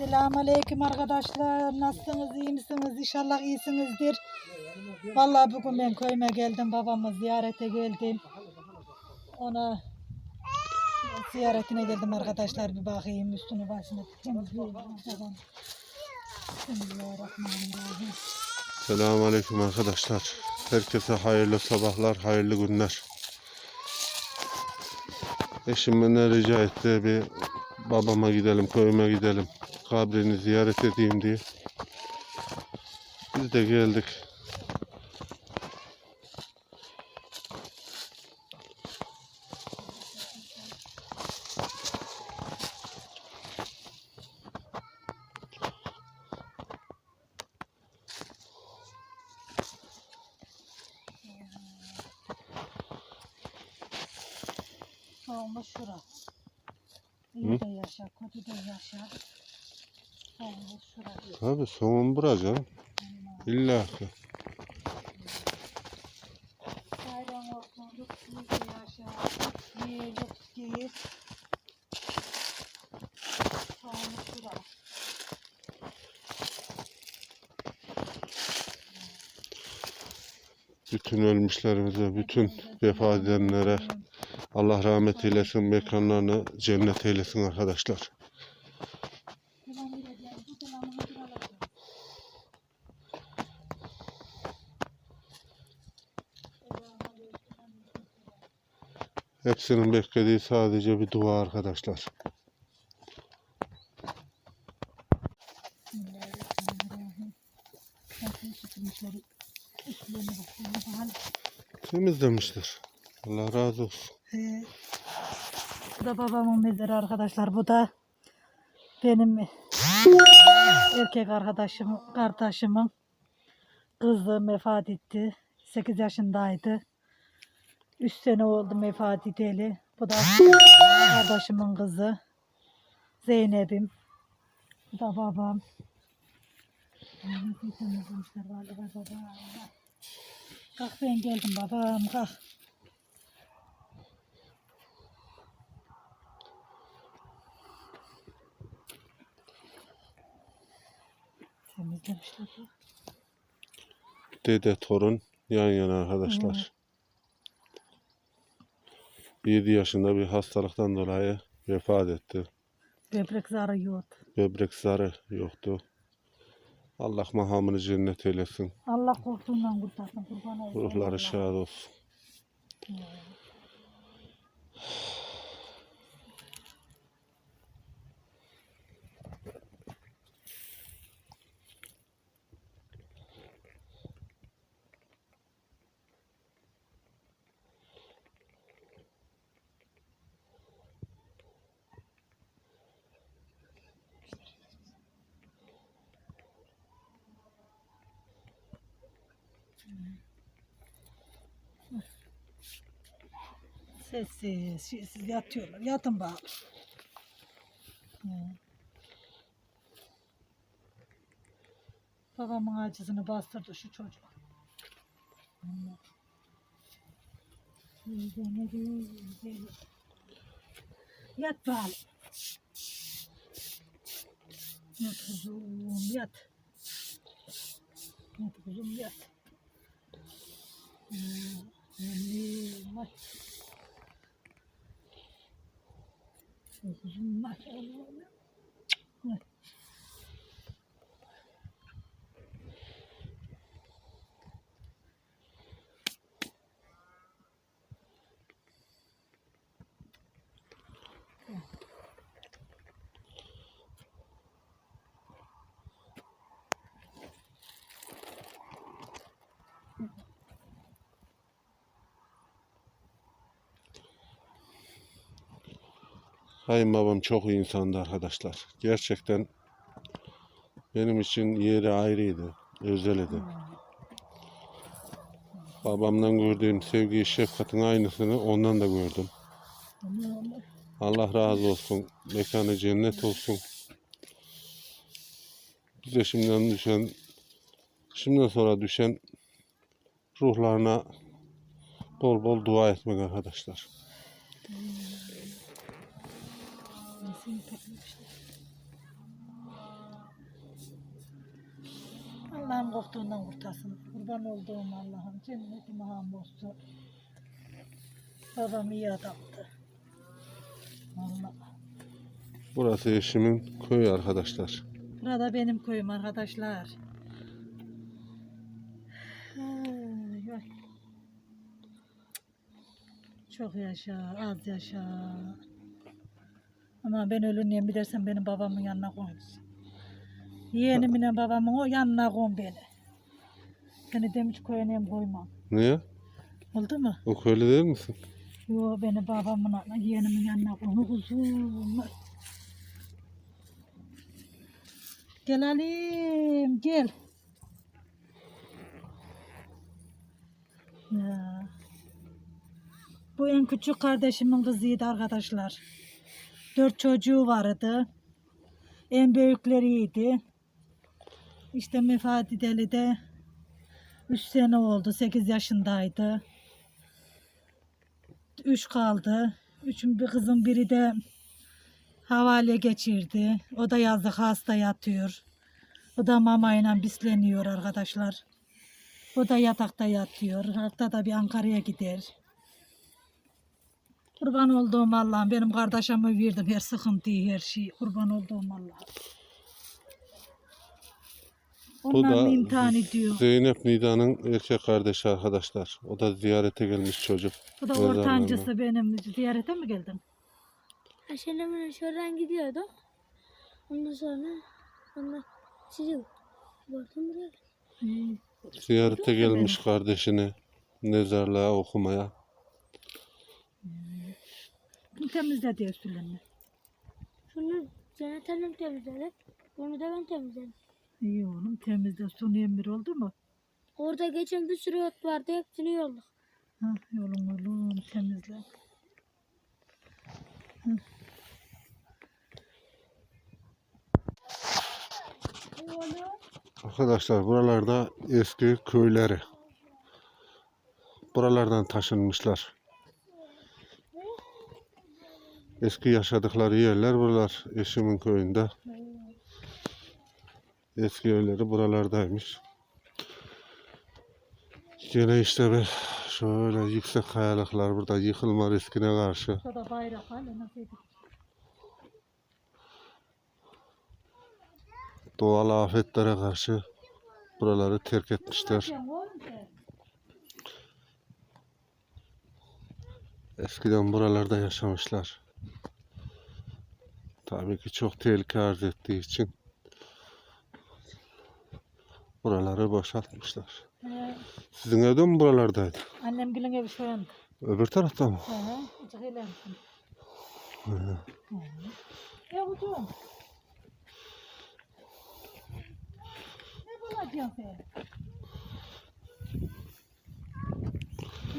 Selamünaleyküm arkadaşlar. Nasılsınız? iyi misiniz? İnşallah iyisinizdir. Vallahi bugün ben köyüme geldim. Babamı ziyarete geldim. Ona ziyaretine geldim arkadaşlar. Bir bakayım üstünü başını temizleyeyim. Bismillahirrahmanirrahim. Arkadaşlar. Herkese hayırlı sabahlar, hayırlı günler. Eşim benden rica etti bir babama gidelim, köyüme gidelim. Kabrini ziyaret edeyim diye. Biz de geldik. Olmuş şura. İyi de yaşa, kötü de yaşa. Tabii sonun buracağım. İlla ki. Bütün ölmüşlerimize, bütün vefat edenlere Allah rahmet eylesin, mekanlarını cennet eylesin arkadaşlar. Hepsinin beklediği sadece bir dua arkadaşlar. Temizlemişler. Allah razı olsun. Ee, Bu da babamın mezarı arkadaşlar. Bu da benim erkek arkadaşım, kardeşimin kızı vefat etti. 8 yaşındaydı. 3 sene oldu vefat edeli. Bu da kardeşimin kızı. Zeynep'im. Bu da babam. Kalk ben geldim babam kalk. Temizlemişler. Dede torun yan yana arkadaşlar. 7 yaşında bir hastalıktan dolayı vefat etti. Böbrek zarı yok. Böbrek zarı yoktu. Allah mahamını cennet eylesin. Allah korktuğundan kurtarsın kurban olsun. Ruhları şad olsun. Sessiz, sessiz yatıyorlar. Yatın. Hı. Babamın acısını bastırdı şu çocuk. Yat bari. Yat kuzum, yat. Yat kuzum, yat. Maşallah. Kayınbabam çok iyi insandı arkadaşlar. Gerçekten benim için yeri ayrıydı. Özeldi. Babamdan gördüğüm sevgi, şefkatin aynısını ondan da gördüm. Allah razı olsun. Mekanı cennet olsun. Bize şimdiden düşen, şimdiden sonra düşen ruhlarına bol bol dua etmek arkadaşlar. Allah'ım korktuğundan kurtarsın. Kurban olduğum Allah'ım. Cennetime hamdolsun. Babam iyi adamdı. Allah. Burası eşimin köyü arkadaşlar. Burada benim köyüm arkadaşlar. Çok yaşa, az yaşa. Ama ben ölüneyim bir dersen benim babamın yanına koymuş. Yeğenimle babamın o yanına koy beni. Seni demiş koyunayım koymam. Niye? Oldu mu? O köylü değil misin? Yo beni babamın yanına, yeğenimin yanına koy. Kuzum. Gel Halim gel. Ya. Bu en küçük kardeşimin kızıydı arkadaşlar. Dört çocuğu vardı. En büyükleriydi. İşte vefat edeli de 3 sene oldu. 8 yaşındaydı. 3 kaldı. Üçün bir kızın biri de havale geçirdi. O da yazlık hasta yatıyor. O da mamayla bisleniyor arkadaşlar. O da yatakta yatıyor. Haftada bir Ankara'ya gider. Kurban olduğum Allah'ım benim kardeşime verdim her sıkıntıyı her şeyi. Kurban olduğum Allah'ım. Bu Onlar da imtihan ediyor. Zeynep Nida'nın erkek kardeşi arkadaşlar. O da ziyarete gelmiş çocuk. Bu da Mezarlığına. ortancısı benim. Ziyarete mi geldin? Aşağıdan şuradan gidiyordu. Ondan sonra ondan sizi gördüm buraya. Hmm. Ziyarete gelmiş kardeşini mezarlığa okumaya. Kim temizledi üstlerini? Şunu Cennet Hanım temizledi. Bunu da ben temizledim. İyi oğlum temizle. Sonu emir oldu mu? Orada geçen bir sürü ot vardı. Hepsini yolladık. Ha, yolun oğlum temizle. Arkadaşlar buralarda eski köyleri. Buralardan taşınmışlar. Eski yaşadıkları yerler buralar. Eşimin köyünde. Eski evleri buralardaymış. Yine işte bir şöyle yüksek kayalıklar burada yıkılma riskine karşı. Şurada bayrak hala nasıl Doğal afetlere karşı buraları terk etmişler. Eskiden buralarda yaşamışlar. Tabii ki çok tehlike arz ettiği için buraları boşaltmışlar. Ee, Sizin evde mi buralardaydı? annem gülün evi şu an. Öbür tarafta mı? Hı hı. Azıcık eğlensin. Hı. Ya. Ne bulacaksın sen?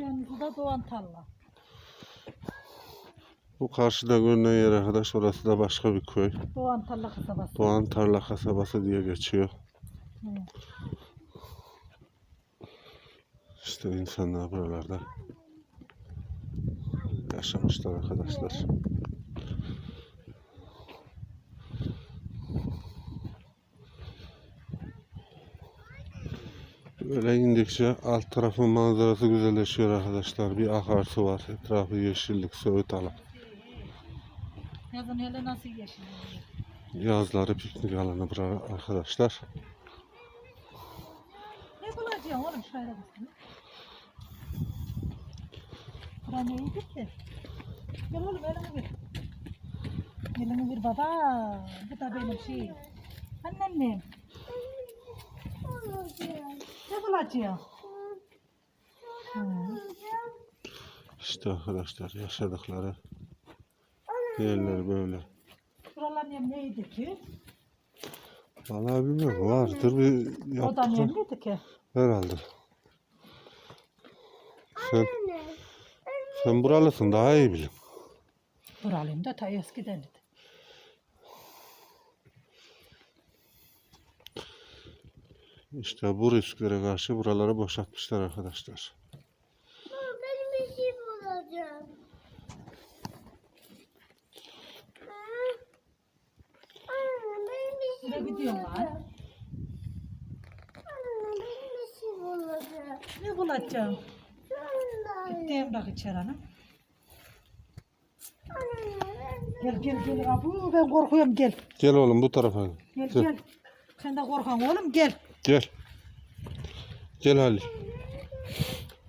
Yanımızda da Doğan Tarla. Bu karşıda görünen yer arkadaş orası da başka bir köy. Doğan Tarla kasabası. Doğan Tarla kasabası diye geçiyor. Hı. İşte insanlar buralarda yaşamışlar arkadaşlar. Böyle indikçe alt tarafın manzarası güzelleşiyor arkadaşlar. Bir akarsu var. Etrafı yeşillik, söğüt alan. Yazın hele nasıl yeşil? Yazları piknik alanı bura arkadaşlar. Ne bulacaksın oğlum şöyle bakayım. Bura neydi ki? Gel oğlum elini ver. Elini ver baba. Bu da benim şey. Anneannem. Ne bulacaksın? Hı. İşte arkadaşlar yaşadıkları yerler böyle. Şuralar nem neydi ki? Vallahi bilmiyorum vardır bir O da yaptıkları nemliydi ki. herhalde. Sen, sen buralısın daha iyi bilin. Buralıyım da ta eskiden. İşte bu risklere karşı buraları boşaltmışlar arkadaşlar. Benim bir şey bulacağım. Lan? Ne bulacağım? Gideyim bak içeri hanım. Gel gel gel. Abu ben korkuyorum gel. Gel oğlum bu tarafa. Gel Gel. gel. Sen de korkan oğlum gel. Gel. Gel Halil.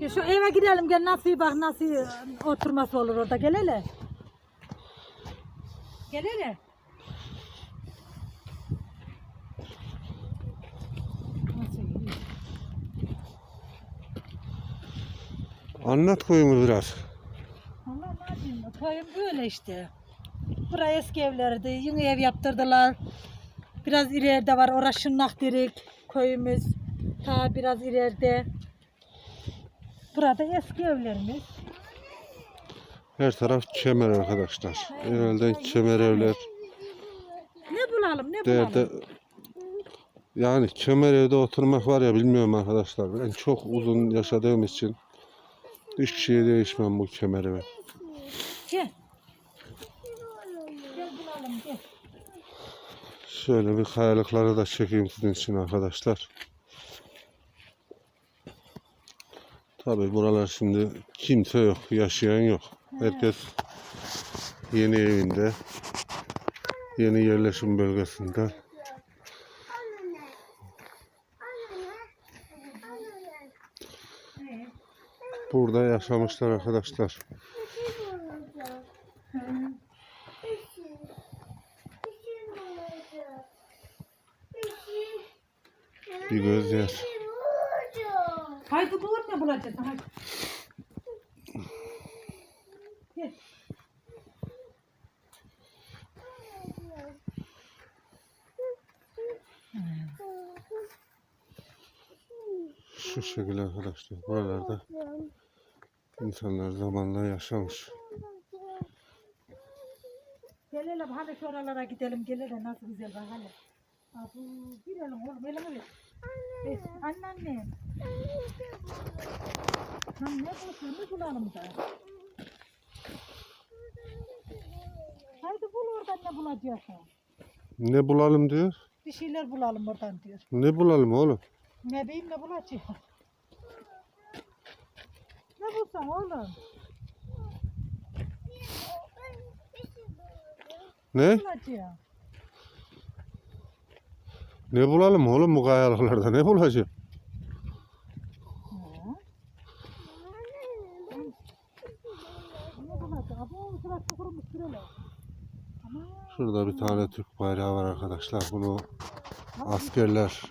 Gel şu eve gidelim gel nasıl bak nasıl oturması olur orada gel hele. Gel hele. Nasıl iyi? Anlat koyumu biraz. Allah ne yapayım köyüm böyle işte. Buraya eski evlerdi yeni ev yaptırdılar. Biraz ileride var orası Şırnak Dirik köyümüz. Ta biraz ileride. Burada eski evlerimiz. Her taraf kemer arkadaşlar. Herhalde kemer evler. Ne bulalım ne bulalım. Derde yani kemer evde oturmak var ya bilmiyorum arkadaşlar. Ben çok uzun yaşadığım için hiçbir şeye değişmem bu kemer eve. Gel. Gel bulalım gel. Şöyle bir kayalıkları da çekeyim sizin için arkadaşlar. Tabi buralar şimdi kimse yok, yaşayan yok. Herkes yeni evinde, yeni yerleşim bölgesinde. Burada yaşamışlar arkadaşlar. Bir göz yer. Haydi bul ne bulacaksın haydi. Gel. Şu şekilde arkadaşlar. Buralarda insanlar zamanla yaşamış. Gel hele şu oralara gidelim gel hele nasıl güzel bak hele. Abu girelim oğlum elini ver. Eh, anneannem. Lan ne bulsun ne bulalım da. Haydi bul oradan ne bulacaksın. Ne bulalım diyor? Bir şeyler bulalım oradan diyor. Ne bulalım oğlum? Ne bileyim ne bulacağım. Bulsan oğlum? Ne? Ne bulalım oğlum bu kayalıklarda? Ne bulacağım? Şurada bir tane Türk bayrağı var arkadaşlar. Bunu askerler,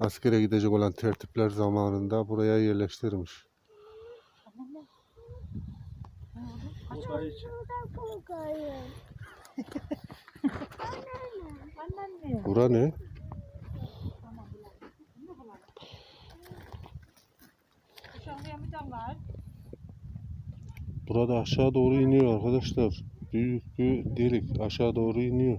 askere gidecek olan tertipler zamanında buraya yerleştirmiş. Anneanne. Bura ne? Uşağım var. Burada aşağı doğru iniyor arkadaşlar. Büyük bir delik aşağı doğru iniyor.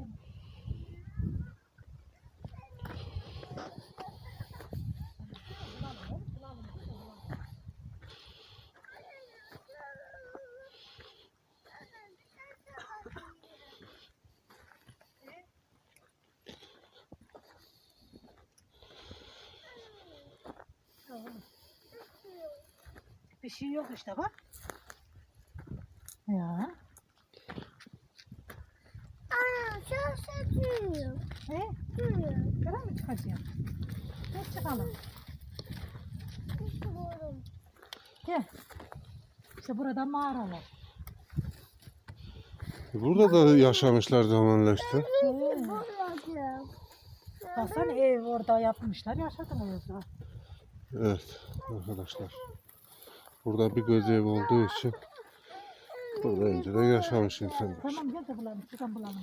İşte bak. Ya. He? Kara mı çıkacağım? Gel çıkalım. Gel. İşte burada mağara var. Burada da yaşamışlar zamanla işte. He. Baksana ev orada yapmışlar yaşadılar orada. Evet arkadaşlar. Burada bir göz evi olduğu için burada önceden yaşamış insanlar. Tamam gel de bulalım. Şuradan bulalım.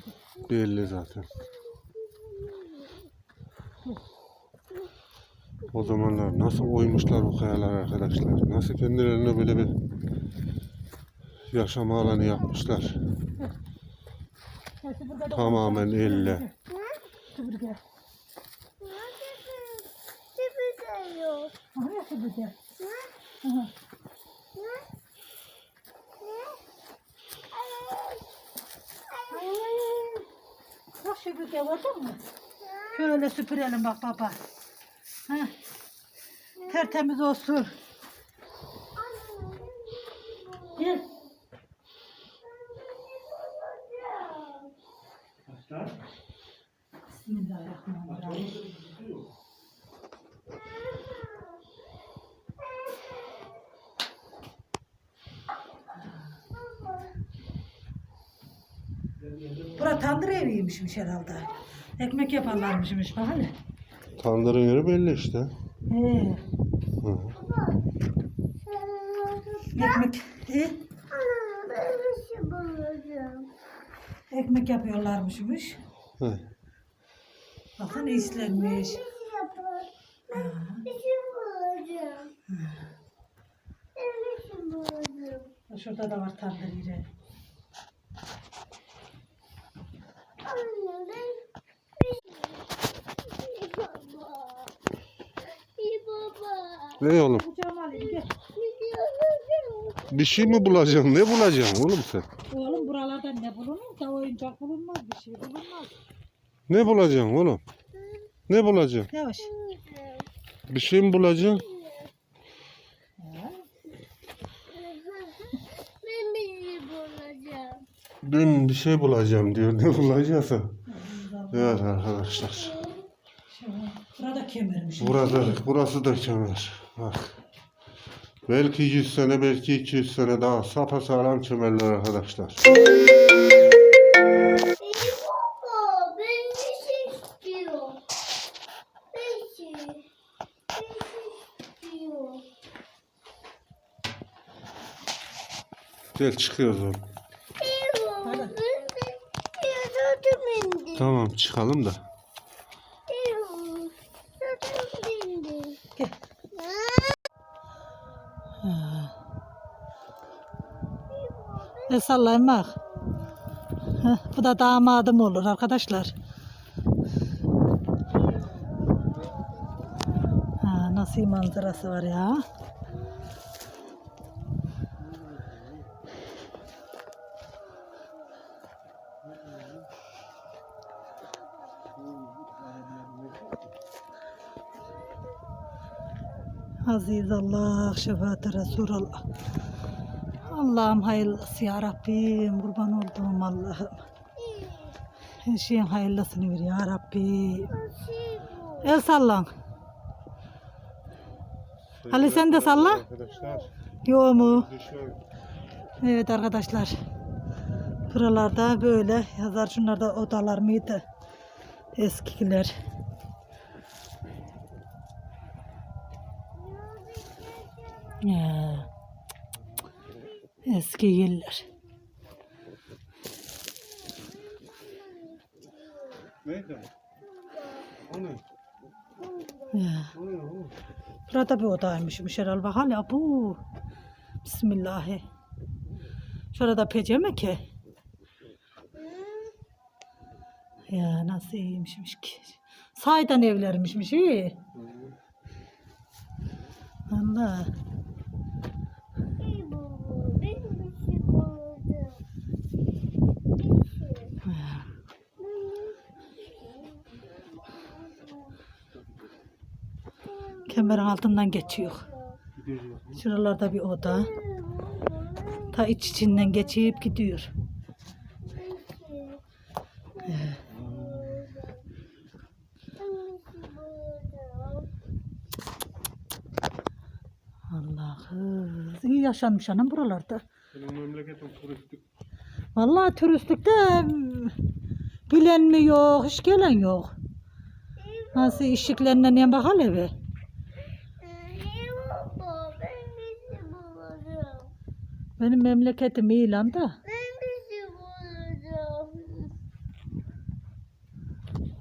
Belli zaten. O zamanlar nasıl oymuşlar bu kayalar arkadaşlar. Nasıl kendilerine böyle bir yaşama alanı yapmışlar. Tamamen elle. Kıvır gel. Oraya kıvır gel. Bir gördün mü? Şöyle süpürelim bak baba. Ha. tertemiz olsun. Gel. Bismillahirrahmanirrahim. Bura tandır eviymişmiş herhalde. Ekmek yaparlarmışmış bak hele. Tandırın yeri belli işte. He. Hı. Ekmek. He? Ekmek yapıyorlarmışmış. Hı. Bakın islenmiş. Şurada da var tandır yeri. Ne oğlum? Bir şey mi bulacaksın? Ne bulacaksın oğlum sen? Oğlum buralarda ne bulunur da oyuncak bulunmaz bir şey bulunmaz. Ne bulacaksın oğlum? Ne bulacaksın? Yavaş. Bir şey mi bulacaksın? Ben bir şey bulacağım. Ben bir şey bulacağım diyor. Ne bulacaksa? Evet arkadaşlar. Burada kemirmiş. Burada, burası da kemer. Bak. Belki 100 sene, belki 200 sene daha sapasağlam kemerler arkadaşlar. Gel çıkıyoruz oğlum. Ey baba Hadi. ben bir yaratım indi. Tamam çıkalım da. E sallayın bak. Bu da damadım olur arkadaşlar. Ha, nasıl manzarası var ya. Aziz Allah, şefaat Resulallah. Allah'ım hayırlısı ya Rabbim, kurban olduğum Allah'ım. Her şeyin hayırlısını ver ya Rabbim. El sallan. Ali sen de salla. Yo mu? Evet arkadaşlar. Buralarda böyle yazar şunlarda odalar mıydı? Eskiler. Ya. Eski yıllar. Neydi? O ne? Ya. Burada bir odaymışmış herhalde. Bak hala bu. Bismillahi. Şurada peceme ki. Ya nasıl iyiymişmiş ki. Saydan evlermişmiş iyi. Allah. Ey baba ben bir şey bulacağım. Bir şey. Kemerin altından geçiyor. Şuralarda bir oda. Ta iç içinden geçip gidiyor. Allah'ım. İyi yaşanmış anam buralarda. Senin memleketin turistik. Vallahi turistikte mm, bilen mi yok, hiç gelen yok. Nasıl işiklerinden yan bak hele be. Ey baba ben bir şey bulacağım. Benim memleketim İlan'da. Ben bir şey bulacağım.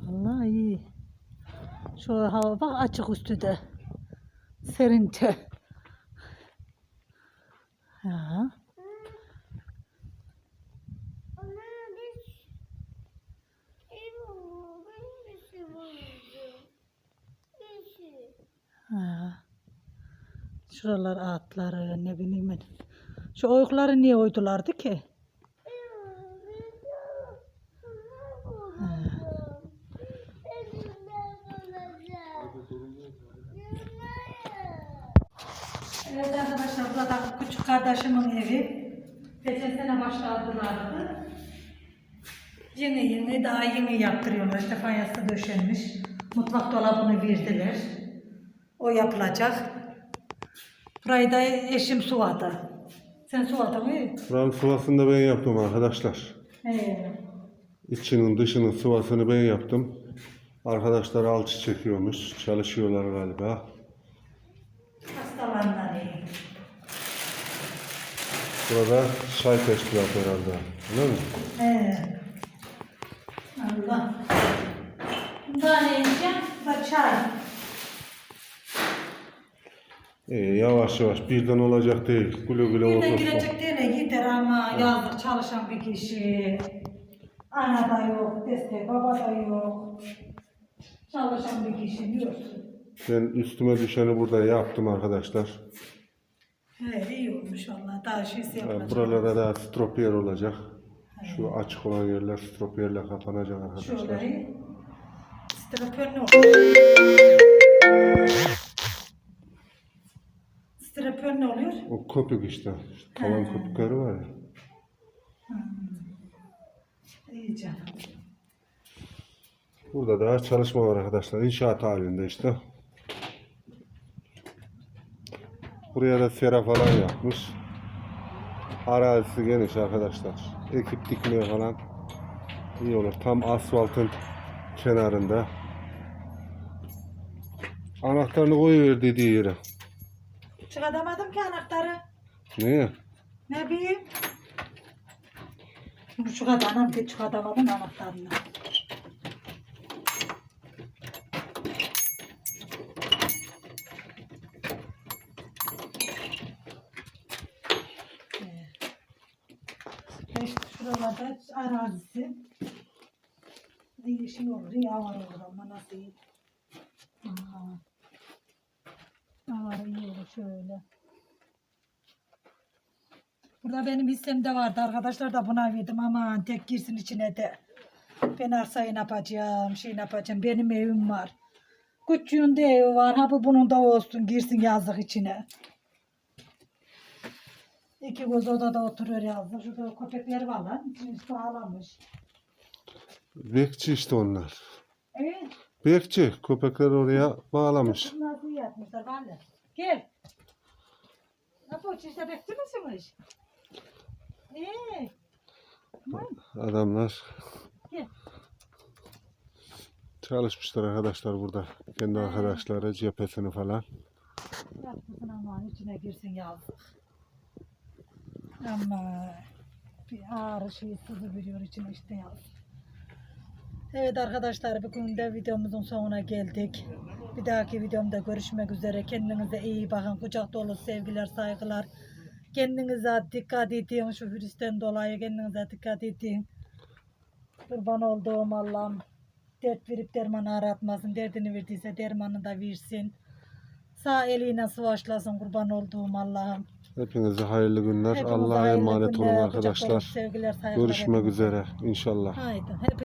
Vallahi iyi. Şu hava bak açık üstü de. Serince. Ya. Şuralar atları ne bileyim ben. Şu oyukları niye oydulardı ki? Evet arkadaşlar burada küçük kardeşimin evi. Geçen sene başladılardı. Yeni yeni daha yeni yaptırıyorlar. İşte fayansı döşenmiş. Mutfak dolabını verdiler. O yapılacak. Burayı da eşim suladı. Sen suladın mı? Buranın sıvasını da ben yaptım arkadaşlar. He. İçinin dışının sıvasını ben yaptım. Arkadaşlar alçı çekiyormuş. Çalışıyorlar galiba. Hastalarından iyi. Burada çay teşkilatı herhalde. Değil mi? He. Allah. Daha ne yiyeceğim? Da çay. İyi, yavaş yavaş birden olacak değil. Güle güle Bir de otursun. girecek diye gider ama yazlık çalışan bir kişi. Ana da yok, destek, baba da yok. Çalışan bir kişi diyorsun. Ben üstüme düşeni burada yaptım arkadaşlar. He, iyi olmuş valla. Daha şeysi yapılacak. buralara da stropiyer olacak. Şu açık olan yerler stropiyerle kapanacak arkadaşlar. Şöyle. Strapör ne olur? Strapör ne oluyor? O köpük işte. Şu Tavan Ha. köpükleri var ya. İyi canım. Burada da çalışma var arkadaşlar. İnşaat halinde işte. Buraya da sera falan yapmış. Arazisi geniş arkadaşlar. Ekip dikmeye falan iyi olur. Tam asfaltın kenarında. Anahtarını koyuver dediği yere. Çıkartamadım ki anahtarı. Niye? Ne bileyim? Bu çıkardı anam ki çıkartamadım anahtarını. İşte şuralarda arazisi. Şey olur, avar olur ama nasıl iyi. Avar iyi olur şöyle. Burada benim hissim de vardı arkadaşlar da buna verdim ama tek girsin içine de. Ben arsayı ne yapacağım, şey ne yapacağım. Benim evim var. Küçüğün de evi var. Ha bu bunun da olsun girsin yazlık içine. İki göz odada oturuyor yazlık. Şurada köpekleri var lan. Bağlamış. Bekçi işte onlar. Evet. Bekçi. Köpekler oraya bağlamış. Nasıl yapmışlar valla. Gel. Ne bu işte bekçi misiniz? Adamlar gel. çalışmışlar arkadaşlar burada. Kendi arkadaşları cephesini falan. Yapmasın aman içine girsin yazık. Ama bir ağrı şey sızı veriyor içine işte yazık. Evet arkadaşlar bugün de videomuzun sonuna geldik. Bir dahaki videomda görüşmek üzere. Kendinize iyi bakın. Kucak dolu sevgiler, saygılar. Kendinize dikkat edin. Şu virüsten dolayı kendinize dikkat edin. Kurban olduğum Allah'ım dert verip dermanı aratmasın. Derdini verdiyse dermanı da versin. Sağ eliyle sıvaşlasın kurban olduğum Allah'ım. Hepinize hayırlı günler. Allah'a emanet olun günler, arkadaşlar. sevgiler, Görüşmek hepinize. üzere inşallah. Haydi. Hep